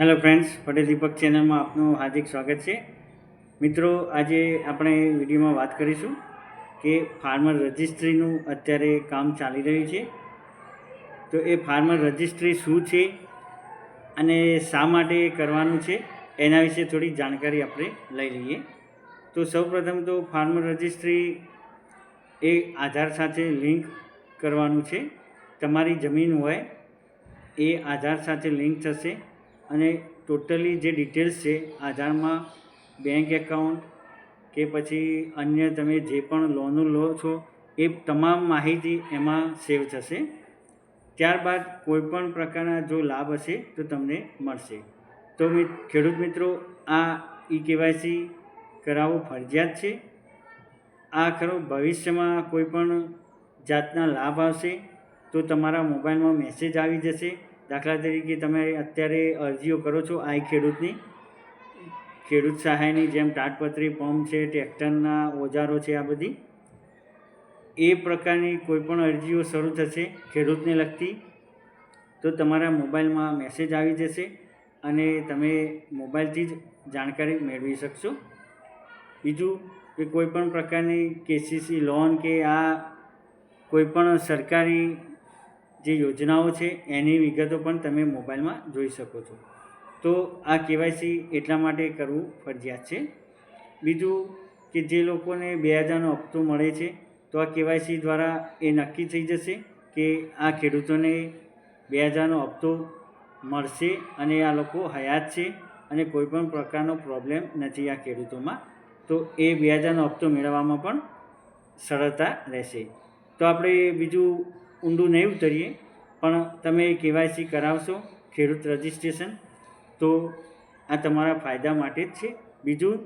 Hello friends Patel દીપક ચેનલમાં આપનું હાર્દિક સ્વાગત છે. મિત્રો, આજે આપણે વિડીયોમાં વાત કરીશું કે ફાર્મર રજિસ્ટ્રીનું અત્યારે કામ ચાલી રહ્યું છે. તો એ ફાર્મર રજિસ્ટ્રી શું છે અને શા માટે કરવાનું છે એના વિશે થોડી જાણકારી આપણે લઈ લઈએ. તો સૌપ્રથમ તો ફાર્મર રજિસ્ટ્રી એ આધાર સાથે લિંક કરવાનું છે. તમારી જમીન હોય એ આધાર સાથે લિંક થશે. અને ટોટલી જે ડિટેલ્સ છે, આધારમાં બેંક એકાઉન્ટ કે પછી અન્ય તમે જે પણ લોનો લો છો, એ તમામ માહિતી એમાં સેવ થશે. ત્યારબાદ કોઈપણ પ્રકારના જો લાભ હશે, તો તમને મળશે. તો ખેડૂત મિત્રો, આ ઈ કેવાયસી કરાવવું ફરજિયાત છે. આ ખરો ભવિષ્યમાં કોઈ પણ જાતના લાભ આવશે, તો તમારા મોબાઈલમાં મેસેજ આવી જશે. દાખલા તરીકે તમે અત્યારે અરજીઓ કરો છો આઈ ખેડૂતની. ખેડૂત સહાયની જેમ તાટપત્રી પંપ છે ટ્રેક્ટરના ઓજારો છે આ બધી. એ પ્રકારની કોઈપણ અરજીઓ શરૂ થશે ખેડૂતને લગતી, તો તમારા મોબાઈલમાં મેસેજ આવી જશે અને તમે મોબાઈલથી જ જાણકારી મેળવી શકશો. બીજું કે કોઈ પણ પ્રકારની કેસીસી લોન કે આ કોઈપણ સરકારી જે યોજનાઓ છે, એની વિગતો પણ તમે મોબાઈલમાં જોઈ શકો છો. તો આ કેવાયસી એટલા માટે કરવું ફરજિયાત છે. બીજું કે જે લોકોને બે હજારનો હપ્તો મળે છે, તો આ કેવાયસી દ્વારા એ નક્કી થઈ જશે કે આ ખેડૂતોને બે હજારનો હપ્તો મળશે અને આ લોકો હયાત છે અને કોઈપણ પ્રકારનો પ્રોબ્લેમ નથી આ ખેડૂતોમાં. તો એ બે હજારનો હપ્તો મેળવવામાં પણ સરળતા રહેશે. તો આપણે બીજું ઊંડું નહીં ઉતરીએ, પણ તમે કેવાયસી કરાવશો ખેડૂત રજિસ્ટ્રેશન, તો આ તમારા ફાયદા માટે જ છે. બીજું